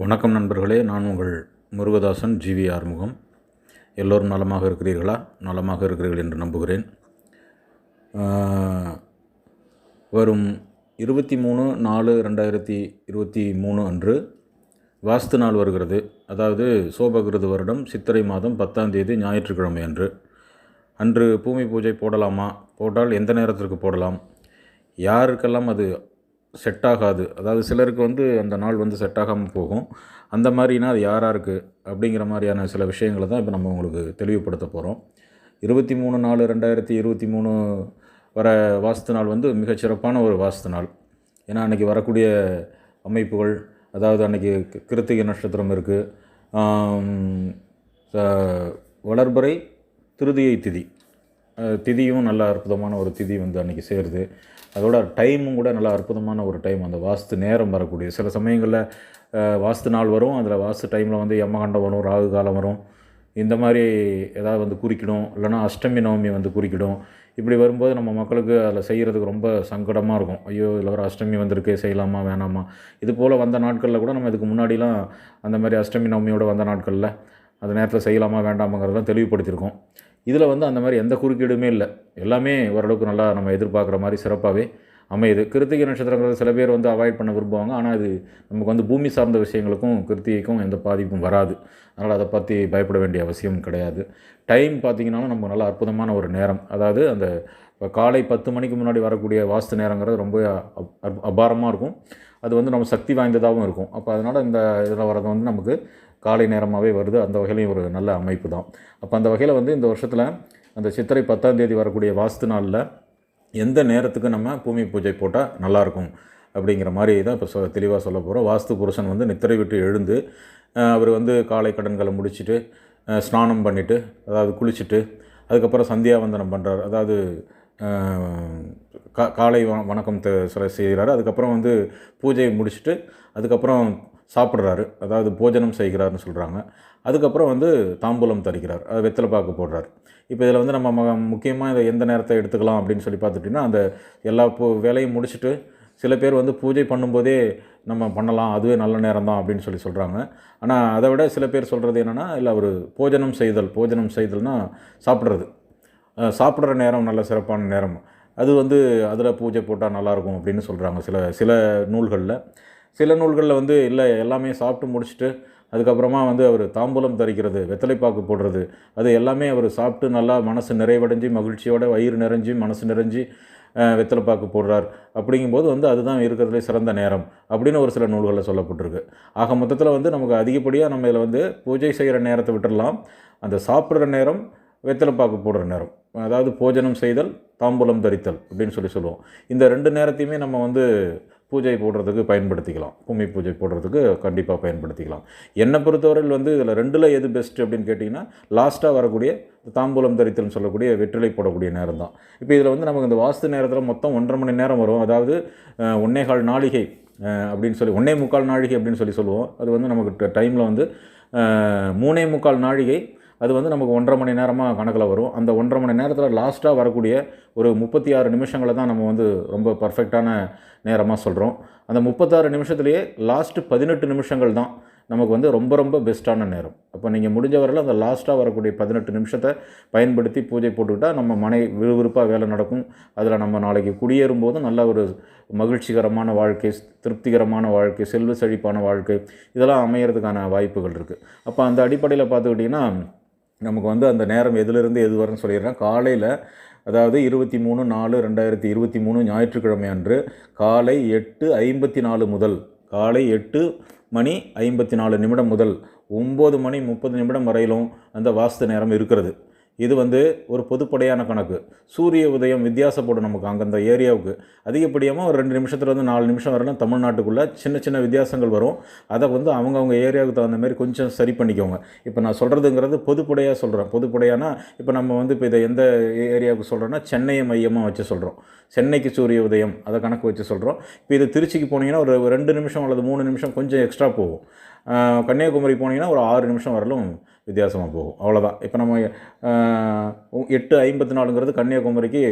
வணக்கம் நண்பர்களே நான் உங்கள் முருகதாசன் ஜிவி ஆறுமுகம். எல்லோரும் நலமாக இருக்கிறீர்களா? நலமாக இருக்கிறீர்கள் என்று நம்புகிறேன். வரும் இருபத்தி மூணு நாலு ரெண்டாயிரத்தி இருபத்தி மூணு அன்று வாஸ்து நாள் வருகிறது. அதாவது சோபகிருது வருடம் சித்திரை மாதம் பத்தாம் தேதி ஞாயிற்றுக்கிழமை அன்று. அன்று பூமி பூஜை போடலாமா? போட்டால் எந்த நேரத்திற்கு போடலாம்? யாருக்கெல்லாம் அது செட் ஆகாது அதாவது சிலருக்கு வந்து அந்த நாள் வந்து செட் ஆகாமல் போகும். அந்த மாதிரினா அது யாராக இருக்குது அப்படிங்கிற மாதிரியான சில விஷயங்களை தான் இப்போ நம்ம உங்களுக்கு தெளிவுபடுத்த போகிறோம் இருபத்தி மூணு நாலு ரெண்டாயிரத்தி இருபத்தி மூணு வர வாஸ்து நாள் வந்து மிகச்சிறப்பான ஒரு வாஸ்து நாள். ஏன்னா அன்றைக்கி வரக்கூடிய அமைப்புகள் அதாவது அன்றைக்கி கிருத்திகை நட்சத்திரம் இருக்குது வளர்பறை திருதியை திதி. திதியும் நல்ல அற்புதமான ஒரு திதி வந்து அன்றைக்கி சேருது. அதோட டைமும் கூட நல்லா அற்புதமான ஒரு டைம். அந்த வாஸ்து நேரம் வரக்கூடிய சில சமயங்களில் வாஸ்து நாள் வரும் அதில் வாஸ்து டைமில் வந்து யமகண்டம் வரும் ராகு காலம் வரும். இந்த மாதிரி ஏதாவது வந்து குறிக்கிடும். இல்லைனா அஷ்டமி நவமி வந்து குறிக்கிடும். இப்படி வரும்போது நம்ம மக்களுக்கு அதில் செய்கிறதுக்கு ரொம்ப சங்கடமாக இருக்கும். ஐயோ இதில் ஒரு அஷ்டமி வந்திருக்கு செய்யலாமா வேணாமா? இது போல் வந்த நாட்களில் கூட நம்ம இதுக்கு முன்னாடிலாம் அந்த மாதிரி அஷ்டமி நவமியோட வந்த நாட்களில் அந்த நேரத்தில் செய்யலாமா வேண்டாமாங்கிறதெல்லாம் தெளிவுபடுத்தியிருக்கோம். இதில் வந்து அந்த மாதிரி எந்த குறுக்கீடுமே இல்லை. எல்லாமே ஓரளவுக்கு நல்லா நம்ம எதிர்பார்க்குற மாதிரி சிறப்பாகவே அமையுது. கிருத்திகை நட்சத்திரங்கிறது சில பேர் வந்து அவாய்ட் பண்ண விரும்புவாங்க. ஆனால் அது நமக்கு வந்து பூமி சார்ந்த விஷயங்களுக்கும் கிருத்திகைக்கும் எந்த பாதிப்பும் வராது. அதனால் அதை பற்றி பயப்பட வேண்டிய அவசியம் கிடையாது. டைம் பார்த்திங்கனாலும் நமக்கு நல்ல அற்புதமான ஒரு நேரம். அதாவது அந்த இப்போ காலை பத்து மணிக்கு முன்னாடி வரக்கூடிய வாஸ்து நேரங்கிறது ரொம்ப அப்- அப்- அபாரமாக இருக்கும். அது வந்து நம்ம சக்தி வாய்ந்ததாகவும் இருக்கும். அப்போ அதனால் இந்த இதில் வரது வந்து நமக்கு காலை நேரமாகவே வருது. அந்த வகையிலையும் ஒரு நல்ல அமைப்பு தான் அப்போ அந்த வகையில் வந்து இந்த வருஷத்தில் அந்த சித்திரை பத்தாம் தேதி வரக்கூடிய வாஸ்து நாளில் எந்த நேரத்துக்கு நம்ம பூமி பூஜை போட்டால் நல்லாயிருக்கும் அப்படிங்கிற மாதிரி தான் இப்போ சொ தெளிவாக சொல்ல போகிறோம் வாஸ்து புருஷன் வந்து நித்திரை விட்டு எழுந்து அவர் வந்து காலை கடன்களை முடிச்சுட்டு ஸ்நானம் பண்ணிவிட்டு அதாவது குளிச்சுட்டு அதுக்கப்புறம் சந்தியாவந்தனம் பண்ணுறார் அதாவது கா காலை வணக்கம் செய்கிறாரு அதுக்கப்புறம் வந்து பூஜையை முடிச்சுட்டு அதுக்கப்புறம் சாப்பிட்றாரு. அதாவது போஜனம் செய்கிறாருன்னு சொல்கிறாங்க அதுக்கப்புறம் வந்து தாம்பூலம் தரிக்கிறார். அது வெத்தலை பாக்கு போடுறார். இப்போ இதில் வந்து நம்ம ம முக்கியமாக இதை எந்த நேரத்தை எடுத்துக்கலாம் அப்படின்னு சொல்லி பார்த்துட்டிங்கன்னா அந்த எல்லா பூ வேலையும் முடிச்சுட்டு சில பேர் வந்து பூஜை பண்ணும்போதே நம்ம பண்ணலாம் அதுவே நல்ல நேரம் தான் அப்படின்னு சொல்லி சொல்கிறாங்க ஆனால் அதை விட சில பேர் சொல்கிறது என்னென்னா இல்லை அவர் போஜனம் செய்தல் போஜனம் செய்தல்னா சாப்பிட்றது. சாப்பிட்ற நேரம் நல்ல சிறப்பான நேரம். அது வந்து அதில் பூஜை போட்டால் நல்லாயிருக்கும் அப்படின்னு சொல்கிறாங்க சில சில நூல்களில். சில நூல்களில் வந்து இல்லை எல்லாமே சாப்பிட்டு முடிச்சுட்டு அதுக்கப்புறமா வந்து அவர் தாம்பூலம் தரிக்கிறது வெத்தலைப்பாக்கு போடுறது அது எல்லாமே அவர் சாப்பிட்டு நல்லா மனசு நிறைவடைஞ்சு மகிழ்ச்சியோட வயிறு நிறைஞ்சு மனசு நிறைஞ்சு வெத்தலைப்பாக்கு போடுறார். அப்படிங்கும்போது வந்து அதுதான் இருக்கிறதுலே சிறந்த நேரம் அப்படின்னு ஒரு சில நூல்களில் சொல்லப்பட்டிருக்கு. ஆக மொத்தத்தில் வந்து நமக்கு அதிகப்படியாக நம்ம இதில் வந்து பூஜை செய்கிற நேரத்தை விட்டுடலாம். அந்த சாப்பிட்ற நேரம் வெத்தலைப்பாக்கு போடுற நேரம். அதாவது போஜனம் செய்தல் தாம்பூலம் தரித்தல் அப்படின்னு சொல்லி சொல்லுவோம். இந்த ரெண்டு நேரத்தையுமே நம்ம வந்து பூஜை போடுறதுக்கு பயன்படுத்திக்கலாம். பூமி பூஜை போடுறதுக்கு கண்டிப்பாக பயன்படுத்திக்கலாம். என்னை பொறுத்தவரையில் வந்து இதில் ரெண்டில் எது பெஸ்ட் அப்படின்னு கேட்டிங்கன்னா லாஸ்ட்டாக வரக்கூடிய தாம்பூலம் தரித்தல்னு சொல்லக்கூடிய வெற்றிலை போடக்கூடிய நேரம் தான். இப்போ இதில் வந்து நமக்கு இந்த வாஸ்து நேரத்தில் மொத்தம் ஒன்றரை மணி நேரம் வரும். அதாவது ஒன்னே கால் நாளிகை அப்படின்னு சொல்லி ஒன்னே முக்கால் நாழிகை அப்படின்னு சொல்லி சொல்லுவோம். அது வந்து நமக்கு டைமில் வந்து மூணே முக்கால் நாழிகை அது வந்து நமக்கு ஒன்றரை மணி நேரமாக கணக்கில் வரும். அந்த ஒன்றரை மணி நேரத்தில் லாஸ்ட்டாக வரக்கூடிய ஒரு முப்பத்தி ஆறு நிமிஷங்களை தான் நம்ம வந்து ரொம்ப பர்ஃபெக்டான நேரமாக சொல்கிறோம் அந்த முப்பத்தாறு நிமிஷத்துலேயே லாஸ்ட்டு பதினெட்டு நிமிஷங்கள் தான் நமக்கு வந்து ரொம்ப ரொம்ப பெஸ்ட்டான நேரம். அப்போ நீங்கள் முடிஞ்ச வரையில் அந்த லாஸ்ட்டாக வரக்கூடிய பதினெட்டு நிமிஷத்தை பயன்படுத்தி பூஜை போட்டுக்கிட்டால் நம்ம மனை விறுவிறுப்பாக வேலை நடக்கும். அதில் நம்ம நாளைக்கு குடியேறும் போது நல்ல ஒரு மகிழ்ச்சிகரமான வாழ்க்கை திருப்திகரமான வாழ்க்கை செல்வ செழிப்பான வாழ்க்கை இதெல்லாம் அமையிறதுக்கான வாய்ப்புகள் இருக்குது அப்போ அந்த அடிப்படையில் பார்த்துக்கிட்டிங்கன்னா நமக்கு வந்து அந்த நேரம் எதிலிருந்து எது வரும்னு சொல்லிடுறேன். காலையில் அதாவது இருபத்தி மூணு நாலு ரெண்டாயிரத்தி இருபத்தி மூணு ஞாயிற்றுக்கிழமை அன்று காலை எட்டு ஐம்பத்தி நாலு முதல் காலை எட்டு மணி ஐம்பத்தி நாலு நிமிடம் முதல் ஒம்பது மணி முப்பது நிமிடம் வரையிலும் அந்த வாஸ்து நேரம் இருக்கிறது. இது வந்து ஒரு பொதுப்படையான கணக்கு. சூரிய உதயம் வித்தியாசப்படும் நமக்கு அங்கே அந்த ஏரியாவுக்கு. அதிகப்படியாமல் ஒரு ரெண்டு நிமிஷத்துலேருந்து நாலு நிமிஷம் வரலாம் தமிழ்நாட்டுக்குள்ளே சின்ன சின்ன வித்தியாசங்கள் வரும். அதை வந்து அவங்கவுங்க ஏரியாவுக்கு தகுந்த மாதிரி கொஞ்சம் சரி பண்ணிக்கோங்க. இப்போ நான் சொல்கிறதுங்கிறது பொதுப்படையாக சொல்கிறேன் பொதுப்படையானா இப்போ நம்ம வந்து இப்போ இதை எந்த ஏரியாவுக்கு சொல்கிறோன்னா சென்னையை மையமாக வச்சு சொல்கிறோம் சென்னைக்கு சூரிய உதயம் அதை கணக்கு வச்சு சொல்கிறோம் இப்போ இது திருச்சிக்கு போனீங்கன்னா ஒரு ரெண்டு நிமிஷம் அல்லது மூணு நிமிஷம் கொஞ்சம் எக்ஸ்ட்ரா போகும். கன்னியாகுமரி போனீங்கன்னா ஒரு ஆறு நிமிஷம் வரலும் வித்தியாசமாக போகும். அவ்வளோதான் இப்போ நம்ம எட்டு ஐம்பத்தி நாலுங்கிறது கன்னியாகுமரிக்கு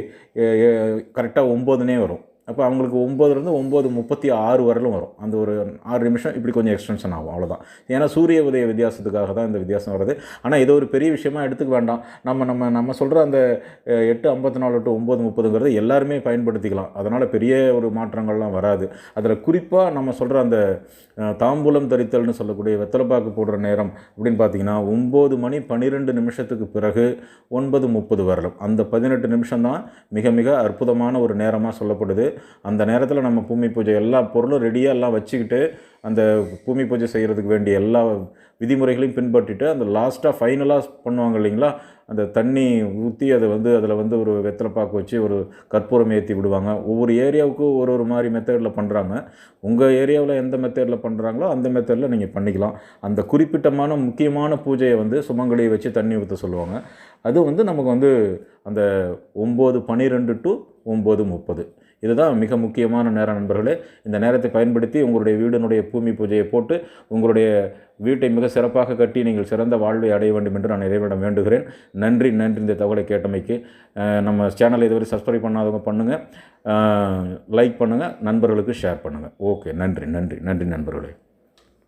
கரெக்டாக ஒம்போதுனே வரும். அப்போ அவங்களுக்கு ஒம்போதுலேருந்து ஒம்பது முப்பத்தி ஆறு வரலும் வரும். அந்த ஒரு ஆறு நிமிஷம் இப்படி கொஞ்சம் எக்ஸ்டென்ஷன் ஆகும் அவ்வளோதான் ஏன்னா சூரிய உதய வித்தியாசத்துக்காக தான் இந்த வித்தியாசம் வருது ஆனால் ஏதோ ஒரு பெரிய விஷயமா எடுத்துக்க வேண்டாம். நம்ம நம்ம நம்ம சொல்கிற அந்த எட்டு ஐம்பத்தி நாலு டு ஒம்பது முப்பதுங்கிறது எல்லாருமே பயன்படுத்திக்கலாம். அதனால் பெரிய ஒரு மாற்றங்கள்லாம் வராது. அதில் குறிப்பாக நம்ம சொல்கிற அந்த தாம்பூலம் தரித்தல்னு சொல்லக்கூடிய வெத்தலைப்பாக்கு போடுற நேரம் அப்படின்னு பார்த்தீங்கன்னா ஒம்பது மணி பன்னிரெண்டு நிமிஷத்துக்கு பிறகு ஒன்பது முப்பது வரலும். அந்த பதினெட்டு நிமிஷம் தான் மிக மிக அற்புதமான ஒரு நேரமாக சொல்லப்படுது. அந்த நேரத்தில் நம்ம பூமி பூஜை எல்லா பொருளும் ரெடியாக எல்லாம் வச்சுக்கிட்டு அந்த பூமி பூஜை செய்கிறதுக்கு வேண்டிய எல்லா விதிமுறைகளையும் பின்பற்றிட்டு அந்த லாஸ்ட்டாக ஃபைனலாக பண்ணுவாங்க இல்லைங்களா? அந்த தண்ணி ஊற்றி அதை வந்து அதில் வந்து ஒரு வெத்தலைப்பாக்கு வச்சு ஒரு கற்பூரம் ஏற்றி விடுவாங்க. ஒவ்வொரு ஏரியாவுக்கும் ஒரு ஒரு மாதிரி மெத்தடில் பண்ணுறாங்க உங்கள் ஏரியாவில் எந்த மெத்தடில் பண்ணுறாங்களோ அந்த மெத்தடில் நீங்கள் பண்ணிக்கலாம். அந்த குறிப்பிட்டமான முக்கியமான பூஜையை வந்து சுமங்கலியை வச்சு தண்ணி ஊற்ற சொல்லுவாங்க. அது வந்து நமக்கு வந்து அந்த ஒம்பது பன்னிரெண்டு டு ஒம்பது முப்பது. இதுதான் மிக முக்கியமான நேரம் நண்பர்களே. இந்த நேரத்தை பயன்படுத்தி உங்களுடைய வீடினுடைய பூமி பூஜையை போட்டு உங்களுடைய வீட்டை மிக சிறப்பாக கட்டி நீங்கள் சிறந்த வாழ்வை அடைய வேண்டும் என்று நான் இறைவனிடம் வேண்டுகிறேன். நன்றி நன்றி. இந்த தகவலை கேட்டமைக்கு நம்ம சேனலை இதுவரை சப்ஸ்கிரைப் பண்ணாதவங்க பண்ணுங்கள் லைக் பண்ணுங்கள் நண்பர்களுக்கு ஷேர் பண்ணுங்கள் ஓகே நன்றி நன்றி நன்றி நண்பர்களே.